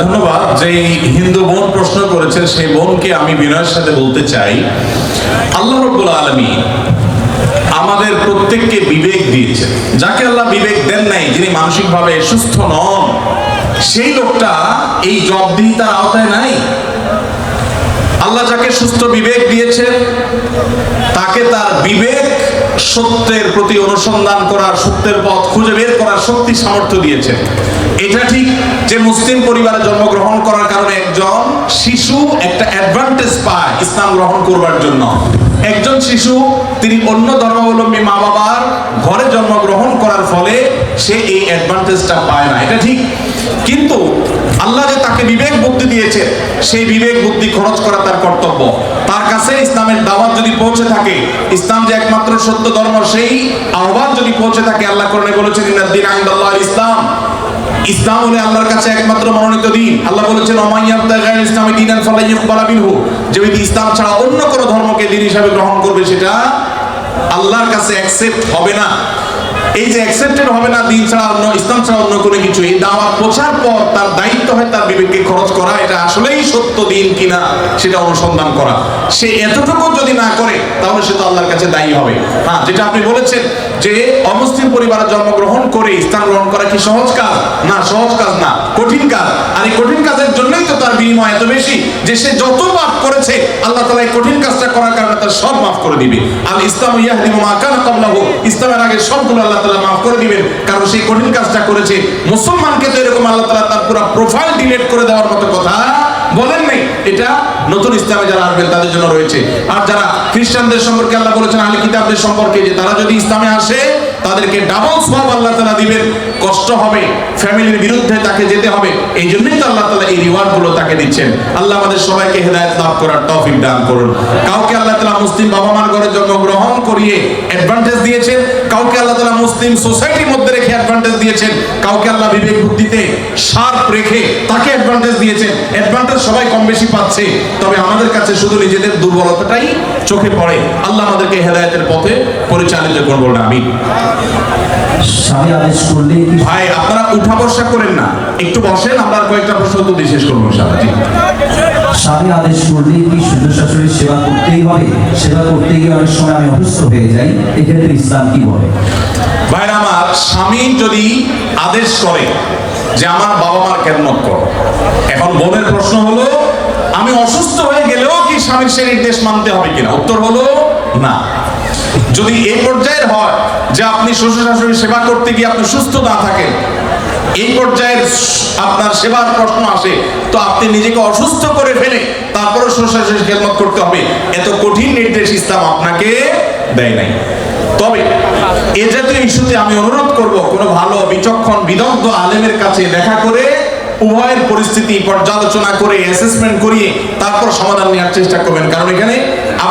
ধন্যবাদ। যে হিন্দু বোন প্রশ্ন করেছেন সেই বোনকে আমি বিনয়ের সাথে বলতে চাই। আল্লাহ রব্বুল আলমী আমাদের প্রত্যেককে বিবেক দিয়েছে। যাকে আল্লাহ বিবেক দেন নাই, যিনি মানসিকভাবে সুস্থ নন, সেই লোকটা এই জবাবদিহিতার আওতায় নাই। আল্লাহ যাকে সুস্থ বিবেক দিয়েছেন, তাকে তার বিবেক সত্যের প্রতি অনুসন্ধান করার সত্যের পথ খুঁজে বের করার শক্তি সামর্থ্য দিয়েছেন এটা ঠিক যে মুসলিম পরিবারে জন্মগ্রহণ করার কারণে একজন শিশু একটা অ্যাডভান্টেজ পায় ইসলাম গ্রহণ করবার জন্য। একজন শিশু, তিনি অন্য ধর্মাবলম্বী মা বাবার ঘরে জন্মগ্রহণ করার ফলে সে এই অ্যাডভান্টেজটা পায় না। এটা ঠিক। কিন্তু আল্লাহ যে তাকে বিবেক বুদ্ধি দিয়েছে, সেই বিবেক বুদ্ধি খরচ করা তার কর্তব্য। তার কাছে ইসলামের দাওয়াত যদি পৌঁছে থাকে, ইসলাম যে একমাত্র সত্য ধর্ম, সেই আহ্বান যদি পৌঁছে থাকে, আল্লাহ করণে বলেছেন দিন আইন্দাল্লাহ ইসলাম। ইসলাম হলে আল্লাহর কাছে একমাত্র মনোনীত দিন। আল্লাহ বলেছেন অমাইয়াবদা গায়র ইসলামী দিন আল ফালাই মিনহু। যে ব্যক্তি ইসলাম ছাড়া অন্য কোনো ধর্মকে দিন হিসাবে গ্রহণ করবে, সেটা আল্লাহর কাছে অ্যাকসেপ্ট হবে না। এই যে অ্যাকসেপ্টেড হবে না, দিন ছাড়া অন্য, ইসলাম ছাড়া অন্য কোনো কিছু এই দাওয়াত প্রচার পর তার দায়িত্ব হয় তার বিবেককে খরচ করা, এটা আসলেই সত্য দিন কিনা সেটা অনুসন্ধান করা। সে এতটুকু যদি না করে তাহলে সে তো আল্লাহর কাছে দায়ী হবে। হ্যাঁ যেটা আপনি বলেছেন যে অমুসলিম পরিবারে জন্মগ্রহণ করে ইসলাম গ্রহণ করা কি সহজ কাজ? না, সহজ কাজ না, কঠিন কাজ। আর এই কঠিন কাজের জন্যই তো তার বিনিময় এত বেশি যে সে যত পাপ করেছে, আল্লাহ তালা এই কঠিন কাজটা করার কারণে তার সব মাফ করে দিবে। আর ইসলাম ইয়াহদিমু মা কানা কাবলাহু ইসলামের আগে সবগুলো আল্লাহ তালা মাফ করে দিবেন, কারণ সেই কঠিন কাজটা করেছে। মুসলমানকে তো এরকম আল্লাহ তালা তার পুরো প্রোফাইল ডিলিট করে দেওয়ার মতো কথা বলেন নাই, এটা নতুন ইসলামে যারা আসবেন তাদের জন্য রয়েছে। আর যারা খ্রিস্টানদের সম্পর্কে আল্লাহ বলেছেন, আহলে কিতাবদের সম্পর্কে, যে তারা যদি ইসলামে আসে তাদেরকে ডাবল সব আল্লাহ তালা দিবেন। কষ্ট হবে, ফ্যামিলির বিরুদ্ধে তাকে যেতে হবে এই জন্যই তো আল্লাহ তালা এই রিওয়ার্ডগুলো তাকে দিচ্ছেন। আল্লাহ আমাদের সবাইকে হেদায়ত লাভ করার তৌফিক দান করুন। কাউকে আল্লাহ তালা মুসলিম বাবা মার ঘরে জন্মগ্রহণ করিয়ে অ্যাডভান্টেজ দিয়েছেন, কাউকে আল্লাহ তালা মুসলিম সোসাইটির মধ্যে রেখে অ্যাডভান্টেজ দিয়েছেন, কাউকে আল্লাহ বিবেক বুদ্ধিতে শার্প রেখে তাকে অ্যাডভান্টেজ দিয়েছেন। অ্যাডভান্টেজ সবাই কম বেশি পাচ্ছে, তবে আমাদের কাছে শুধু নিজেদের দুর্বলতাটাই চোখে পড়ে। আল্লাহ আমাদেরকে হেদায়তের পথে পরিচালিত করব না আমি স্বামী আদেশ করলে ভাই আপনারা উঠা বসা করেন না। একটু বসেন আমরা কয়েকটা প্রশ্ন দিয়ে শেষ করব জি। স্বামী আদেশ করলে কি? শ্বশুর শাশুড়ির সেবা করতেই হবে। সেবা করতে গিয়ে অনেক সময় আমি অসুস্থ হয়ে যাই। এক্ষেত্রে ইসলাম কি বলে? ভাইরা আমার স্বামী যদি আদেশ করে যে আমার বাবা মার খেদমত করো এখন বোনের প্রশ্ন হলো আমি অসুস্থ হয়ে গেলেও কি স্বামীর সে নির্দেশ মানতে হবে কিনা? উত্তর হলো না। যদি এই পর্যায়ের হয় যে আপনি শ্বশুর শাশুড়ির সেবা করতে গিয়ে আপনি সুস্থ না থাকেন, এই পর্যায়ের আপনার সেবার প্রশ্ন আসে, তো আপনি নিজেকে অসুস্থ করে ফেলে তারপরে শ্বশুর শাশুড়ির খেদমত করতে হবে। এত কঠিন নির্দেশ ইসলাম আপনাকে দেয় নাই। তবে এ জাতীয় ইস্যুতে আমি অনুরোধ করব, কোনো ভালো, বিচক্ষণ, বিদগ্ধ আলেমের কাছে দেখা করে উভয়ের পরিস্থিতি পর্যালোচনা করে অ্যাসেসমেন্ট করিয়ে তারপর সমাধান নেওয়ার চেষ্টা করবেন। কারণ এখানে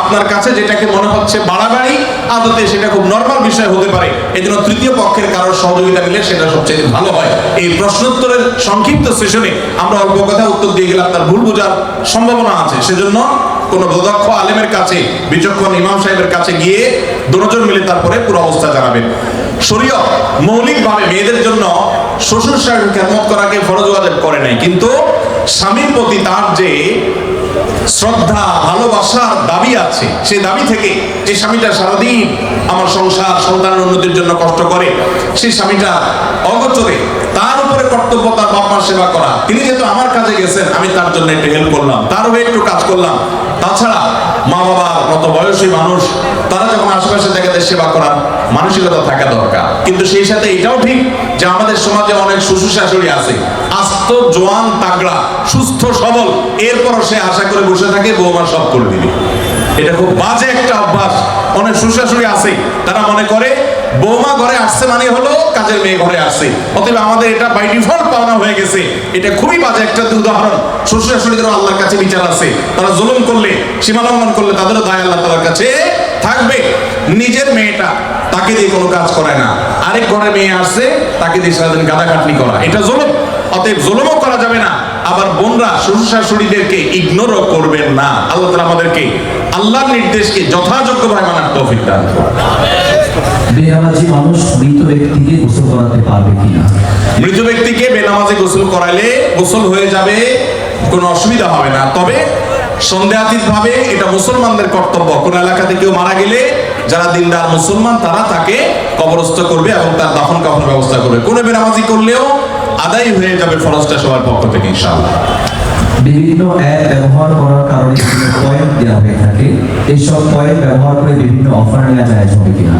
আপনার কাছে যেটাকে মনে হচ্ছে বাড়াবাড়ি, আদতে সেটা খুব নর্মাল বিষয় হতে পারে। এই জন্য তৃতীয় পক্ষের কারোর সহযোগিতা নিলে সেটা সবচেয়ে ভালো হয়। এই প্রশ্নোত্তরের সংক্ষিপ্ত সেশনে আমরা অল্প কথা উত্তর দিয়ে গেলাম, তার ভুল বোঝার সম্ভাবনা আছে। সেজন্য কোন দক্ষ আলেমের কাছে, বিচক্ষণ ইমাম সাহেবের কাছে গিয়ে দুজন মিলে তারপরে পুরো অবস্থা জানাবেন। শরীয় মৌলিকভাবে মেয়েদের জন্য শ্বশুর শাশুড়ি খেদমত করাকে ফরজ ওয়াজিব করে নাই। কিন্তু স্বামীর প্রতি তার যে শ্রদ্ধা, ভালোবাসার দাবি আছে সেই দাবি থেকে যে স্বামীটা সারাদিন আমার সংসার, সন্তানের উন্নতির জন্য কষ্ট করে সেই স্বামীটা অগোচরে তার উপরে কর্তব্য তার বাপ মার সেবা করা। তিনি যেহেতু আমার কাজে গেছেন, আমি তার জন্য একটু হেল্প করলাম, তার হয়ে একটু কাজ করলাম। তাছাড়া মা বাবার মতো বয়সী মানুষ, তারা যখন আশেপাশে জায়গাতে সেবা করার মানসিকতা থাকা দরকার। কিন্তু সেই সাথে এটাও ঠিক যে আমাদের সমাজে অনেক শ্বশুর শাশুড়ি আছে। আস্ত, জোয়ান তাগড়া সুস্থ, সবল, এরপরও সে আশা করে বসে থাকে, বৌমা সব করে দিবে। এটা খুব বাজে একটা অভ্যাস। অনেক শ্বশুরাশুড়ি আছে, তারা মনে করে, বৌমা ঘরে আসছে মানে হলো কাজের মেয়ে ঘরে আসছে। অতএব আমাদের এটা বাই ডিফল্ট পাওনা হয়ে গেছে। এটা খুবই বাজে একটা উদাহরণ। শ্বশুর শাশুড়িদেরও আল্লাহর কাছে বিচার আছে। তারা জুলুম করলে, সীমা লঙ্ঘন করলে তাদেরও দায় আল্লাহ তালার কাছে থাকবে। নিজের মেয়েটা তাকে দিয়ে কোনো কাজ করে না। আরেক ঘরের মেয়ে আসছে তাকে দিয়ে সারাদিন গাদা কাটনি করা। এটা জুলুম। অতএব জুলুমও করা যাবে না। আবার বোনরা শ্বশুর শাশুড়িদেরকে ইগনোরও করবেন না। আল্লাহ তালা আমাদেরকে আল্লাহর নির্দেশকে যথাযোগ্যভাবে মানার তৌফিক দান করুন। বেনামাজি মানুষ মৃত ব্যক্তিকে গোসল করাতে পারবে কিনা? মৃত ব্যক্তিকে বেনামাজে গোসল করাইলে গোসল হয়ে যাবে কোনো অসুবিধা হবে না। তবে সন্দেহাতীত ভাবে এটা মুসলমানদের কর্তব্য। কোন এলাকাতে কেউ মারা গেলে যারা দিনদার মুসলমান তারা তাকে কবরস্থ করবে এবং তার দাফন কাফন ব্যবস্থা করবে। কোন বেনামাজি করলেও আদায় হয়ে যাবে ফরজটা সবার পক্ষ থেকে ইনশাআল্লাহ। বিভিন্ন অ্যাপ ব্যবহার করার কারণে বিভিন্ন পয়েন্ট দেওয়া হয়ে থাকে। এইসব পয়েন্ট ব্যবহার করে বিভিন্ন অফার নেওয়া যায় হবে কিনা?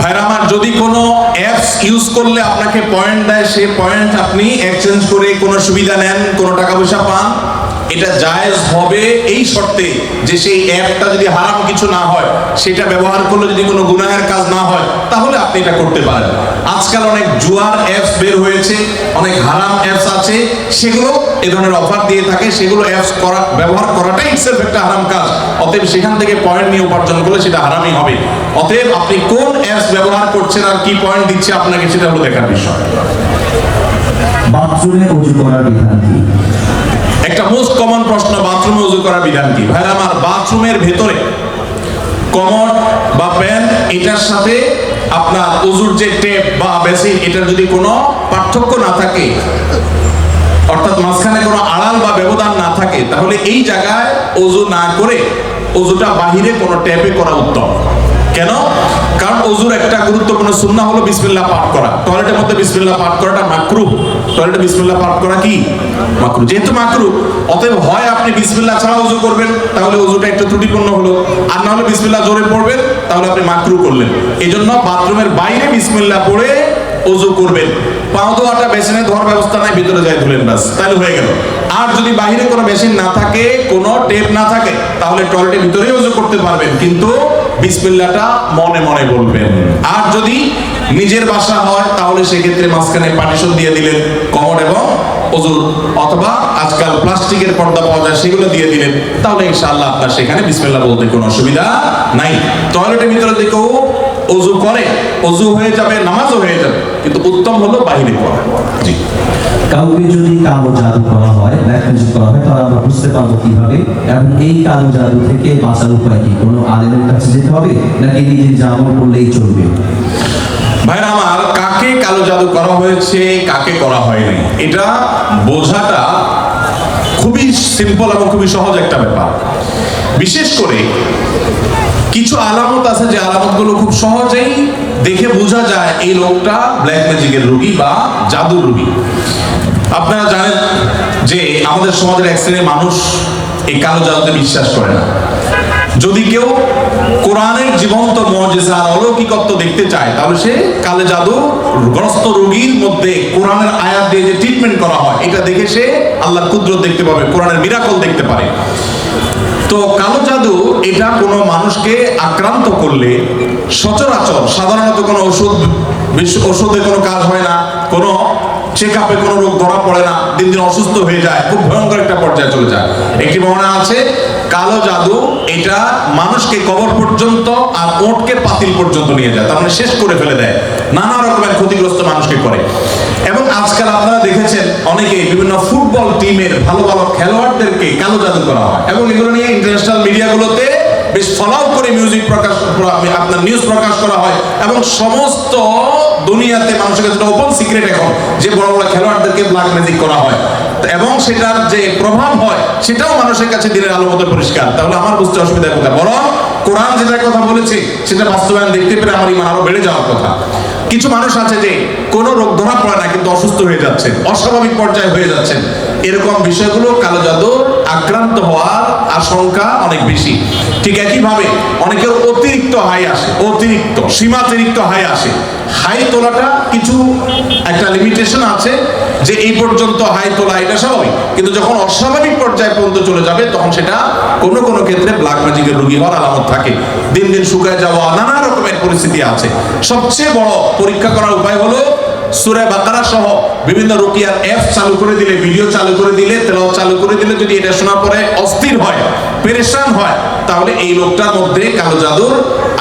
ভাইরা আমার যদি কোনো অ্যাপস ইউজ করলে আপনাকে পয়েন্ট দেয় সেই পয়েন্ট আপনি এক্সচেঞ্জ করে কোনো সুবিধা নেন কোনো টাকা পয়সা পান এটা জায়েজ হবে এই শর্তে যে সেই অ্যাপটা যদি হারাম কিছু না হয়, সেটা ব্যবহার করলে যদি কোনো গুনাহের কাজ না হয়, তাহলে আপনি এটা করতে পারেন। আজকাল অনেক জুয়ার অ্যাপস বের হয়েছে, অনেক হারাম অ্যাপস আছে, সেগুলো এ ধরনের অফার দিয়ে থাকে, সেগুলো অ্যাপস করা, ব্যবহার করাটাই ইটসেলফ একটা হারাম কাজ। অতএব সেখান থেকে পয়েন্ট নিয়ে উপার্জন করলে সেটা হারামই হবে। অতএব আপনি কোন অ্যাপস ব্যবহার করছেন আর কি পয়েন্ট দিচ্ছে আপনাকে সেটা হলো দেখার বিষয়। বাথরুমে উজু করার বিধান একটা মোস্ট কমন প্রশ্ন বাথরুমে উজু করার বিধান কি? ভাই আমার বাথরুমের ভেতরে কমন বা প্যান এটার সাথে আপনার উজুর যে টেপ বা বেসিন এটার যদি কোনো পার্থক্য না থাকে, অর্থাৎ মাঝখানে কোনো আড়াল বা ব্যবধান না থাকে, তাহলে এই জায়গায় অজু না করে অজুটা বাহিরে কোনো ট্যাপে করা উত্তম। কেন? অজুর একটা গুরুত্বপূর্ণ সুন্নাহ হলো বিসমিল্লাহ পাঠ করা। টয়লেটের মধ্যে বিসমিল্লাহ পাঠ করাটা মাকরু। টয়লেটে বিসমিল্লাহ পাঠ করা কি? মাকরু। যেহেতু মাকরু, অতএব হয় আপনি বিসমিল্লাহ ছাড়া অজু করবেন, তাহলে অজুটা একটু ত্রুটিপূর্ণ হলো। আর না হলে বিসমিল্লাহ জোরে পড়বেন, তাহলে আপনি মাকরু করলেন। এই জন্য বাথরুমের বাইরে বিসমিল্লাহ পড়ে অজু করবেন। পাও ধোয়াটা, বেসিনে ধোয়ার ব্যবস্থা নাই, ভিতরে যাই ধুলেন বাস তাহলে হয়ে গেল। আর যদি বাইরে কোনো মেশিন না থাকে, কোনো টেপ না থাকে, তাহলে টয়লেটের ভিতরেই অজু করতে পারবেন। কিন্তু বিসমিল্লাটা মনে মনে বলবেন। আর যদি নিজের বাসা হয়, তাহলে সেক্ষেত্রে মাঝখানে পার্টিশন দিয়ে দিলেন কমর এবং অজুর অথবা আজকাল প্লাস্টিকের পর্দা পাওয়া যায়, সেগুলো দিয়ে দিলেন, তাহলে ইনশাআল্লাহ আপনার সেখানে বিসমিল্লাহ বলতে কোনো অসুবিধা নাই। টয়লেটের ভিতরে দেখেও অজু করে অজু হয়ে যাবে নামাজও হয়ে যাবে কিন্তু উত্তম হলো বাইরে করা জি। কাউকে যদি কালো জাদু করা হয় ব্ল্যাক ম্যাজিক করা হয় তাহলে আমরা বুঝতে পারব কীভাবে এবং এই কালো জাদু থেকে বাঁচার উপায় কি? কোনো আলেমের কাছে যেতে হবে নাকি নিজে জামল করলেই চলবে? ভাইরা আমার কাকে কালো জাদু করা হয়েছে কাকে করা হয়নি এটা বোঝাটা খুবই সিম্পল এবং খুবই সহজ একটা ব্যাপার। বিশেষ করে কিছু আলামত আছে যে আলামতগুলো খুব সহজেই দেখে বোঝা যায় এই লোকটা ব্ল্যাক ম্যাজিকের রোগী বা জাদুর রোগী। আপনারা জানেন যে আমাদের সমাজের এক শ্রেণির মানুষ এই কালো জাদুতে বিশ্বাস করে না। যদি কেউ কোরআনের জীবন্ত মজেজা আর অলৌকিকত্ব দেখতে চায়, তাহলে সে কালে জাদু গ্রস্ত রোগীর মধ্যে কোরআনের আয়াত দিয়ে যে ট্রিটমেন্ট করা হয়, এটা দেখে সে আল্লাহর কুদরত দেখতে পাবে, কোরআনের মিরাকল দেখতে পারে। তো কালো জাদু, এটা কোনো মানুষকে আক্রান্ত করলে সচরাচর সাধারণত কোনো ওষুধ ওষুধে কোনো কাজ হয় না, কোনো চেক আপে কোনো রোগ ধরা পড়ে না, দিন দিন অসুস্থ হয়ে যায়, খুব ভয়ঙ্কর একটা পর্যায়ে চলে যায়। একটি বর্ণনা আছে, কালো জাদু, এটা মানুষকে কবর পর্যন্ত আর ওটকে পাতিল পর্যন্ত নিয়ে যায়, তার মানে শেষ করে ফেলে দেয়, নানা রকমের ক্ষতিগ্রস্ত মানুষকে করে। এবং আজকাল আপনারা অনেকে বিভিন্ন ফুটবল টিমের ভালো ভালো খেলোয়াড়দেরকে কালো জাদু করা হয়। এবং এগুলো নিয়ে ইন্টারন্যাশনাল মিডিয়াগুলোতে বেশ ফলাও করে মিউজিক প্রকাশ আপনার নিউজ প্রকাশ করা হয়। এবং সমস্ত দুনিয়াতে মানুষের কাছে ওপেন সিক্রেট এখন, যে বড় বড় খেলোয়াড়দেরকে ব্ল্যাক ম্যাজিক করা হয়। এবং সেটার যে প্রভাব হয়, সেটাও মানুষের কাছে দিনের আলো মতো পরিষ্কার। তাহলে আমার বুঝতে অসুবিধা কোথায় বরং কোরআন যেটা কথা বলেছে, সেটা বাস্তবায়ন দেখতে পেরে আমার ইমান আরও বেড়ে যাওয়ার কথা। কিছু মানুষ আছে যে কোনো রোগ ধরা পড়ে না, কিন্তু অসুস্থ হয়ে যাচ্ছে, অস্বাভাবিক পর্যায়ে হয়ে যাচ্ছেন। এরকম বিষয়গুলো কালো জাদু, আক্রান্ত হওয়ার আশঙ্কা অনেক বেশি। ঠিক একইভাবে অনেকের অতিরিক্ত হাই আসে, অতিরিক্ত, সীমাতিরিক্ত হাই আসে। হাই তোলাটা কিছু একটা লিমিটেশন আছে যে এই পর্যন্ত হাই তোলা এটা স্বাভাবিক। কিন্তু যখন অস্বাভাবিক পর্যায়ে পর্যন্ত চলে যাবে, তখন সেটা কোনো কোনো ক্ষেত্রে ব্ল্যাক ম্যাজিকের রোগী হওয়ার আলামত থাকে। দিন দিন শুকায় যাওয়া, নানা রকমের পরিস্থিতি আছে। সবচেয়ে বড় পরীক্ষা করার উপায় হলো সুরে বাকারা সহ বিভিন্ন রুকিয়ার অ্যাপ চালু করে দিলে, ভিডিও চালু করে দিলে চালু করে দিলে যদি এটা পরে অস্থির হয়, পেরেশান হয়, তাহলে এই লোকটার মধ্যে কালো জাদুর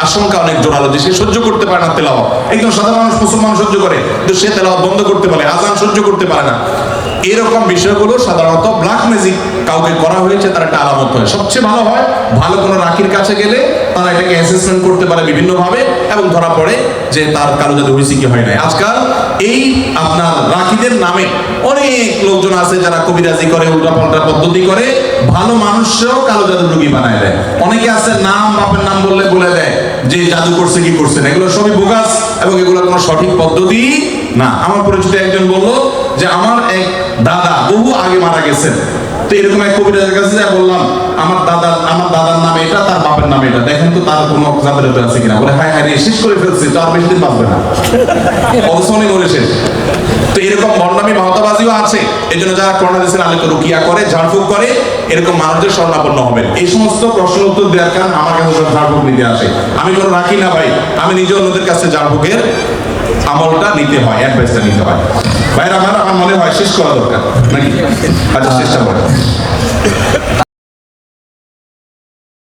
আশঙ্কা অনেক জোরালো যে সে সহ্য করতে পারে না সাধারণ মানুষ মুসলমান সহ্য করে, কিন্তু সে বন্ধ করতে পারে, আজান সহ্য করতে পারে না। এরকম বিষয়গুলো সাধারণত ব্ল্যাক ম্যাজিক কাউকে করা হয়েছে, তার একটা আলামত হয়। সবচেয়ে ভালো হয়, ভালো কোনো রাখির কাছে গেলে তারা এটাকে অ্যাসেসমেন্ট করতে পারে বিভিন্নভাবে, এবং ধরা পড়ে যে তার হয়েছে কি হয় আজকাল এই আপনার রাখিদের নামে অনেক লোকজন আছে যারা কবিরাজি করে, উল্টাপাল্টা পদ্ধতি করে, ভালো মানুষরাও কালো জাদু রুগী বানায় দেয়। অনেকে আছে নাম, বাপের নাম বললে বলে দেয় যে জাদু করছে, কি করছে না। এগুলো সবই বোগাস এবং এগুলো কোনো সঠিক পদ্ধতি না। আমার পরিচিত একজন বলল যে, আমার এক দাদা বহু আগে মারা গেছেন। তো এরকম এক কবিরাজের কাছে যা বললাম, আমার দাদা আমার দাদার নাম এটা, তার বাপের নাম এটা। দেখেন তো তার কোনো আছে কিনা। বলে হ্যাঁ হ্যাঁ শেষ করে ফেলছি, তো আর বেশি দিন বাঁচবে না। শেষ। তো এরকম বর্ণামী আছে। এই জন্য যারা করোনা আলোকে রুকিয়া করে, ঝাড়ফুঁক করে, এরকম মানুষদের স্বর্ণাপন্ন হবে এই সমস্ত প্রশ্ন উত্তর দেওয়ার কারণে আমার কাছে ঝাড়ফুঁক নিতে আসে। আমি কোনো রাখি না ভাই। আমি নিজে অন্যদের কাছে ঝাড়ফুঁকের আমলটা নিতে হয় অ্যাডভাইসটা নিতে হয়। ভাইরা, আমার মনে হয় শেষ করা দরকার, নাকি? আচ্ছা চেষ্টা করে